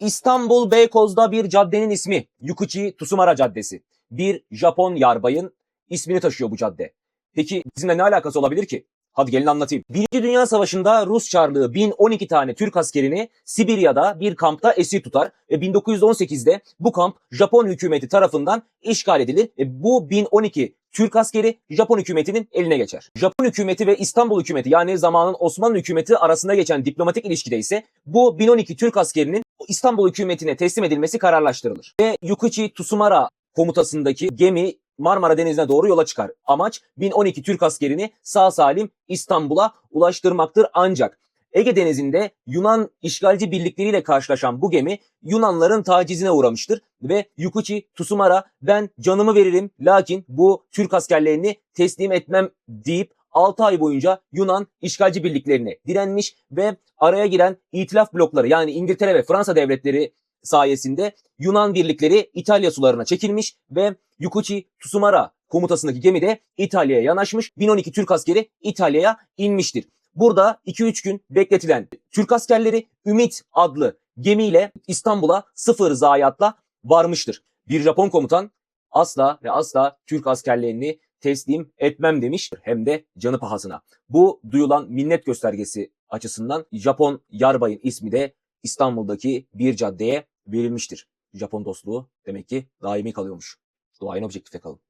İstanbul Beykoz'da bir caddenin ismi Yukichi Tsumara Caddesi. Bir Japon yarbayın ismini taşıyor bu cadde. Peki bizimle ne alakası olabilir ki? Hadi gelin anlatayım. Birinci Dünya Savaşı'nda Rus Çarlığı 1012 tane Türk askerini Sibirya'da bir kampta esir tutar ve 1918'de bu kamp Japon hükümeti tarafından işgal edilir ve bu 1012 Türk askeri Japon hükümetinin eline geçer. Japon hükümeti ve İstanbul hükümeti yani zamanın Osmanlı hükümeti arasında geçen diplomatik ilişkide ise bu 1012 Türk askerinin İstanbul hükümetine teslim edilmesi kararlaştırılır. Ve Yukichi Tsumara komutasındaki gemi Marmara Denizi'ne doğru yola çıkar. Amaç 1012 Türk askerini sağ salim İstanbul'a ulaştırmaktır ancak Ege Denizi'nde Yunan işgalci birlikleriyle karşılaşan bu gemi Yunanların tacizine uğramıştır ve Yukichi Tsumara ben canımı veririm lakin bu Türk askerlerini teslim etmem deyip 6 ay boyunca Yunan işgalci birliklerine direnmiş ve araya giren itilaf blokları yani İngiltere ve Fransa devletleri sayesinde Yunan birlikleri İtalya sularına çekilmiş ve Yukichi Tsumara komutasındaki gemi de İtalya'ya yanaşmış. 1012 Türk askeri İtalya'ya inmiştir. Burada 2-3 gün bekletilen Türk askerleri Ümit adlı gemiyle İstanbul'a sıfır zayiatla varmıştır. Bir Japon komutan asla ve asla Türk askerlerini teslim etmem demiş hem de canı pahasına. Bu duyulan minnet göstergesi açısından Japon yarbayın ismi de İstanbul'daki bir caddeye verilmiştir. Japon dostluğu demek ki daimi kalıyormuş. Duayın objektife kalın.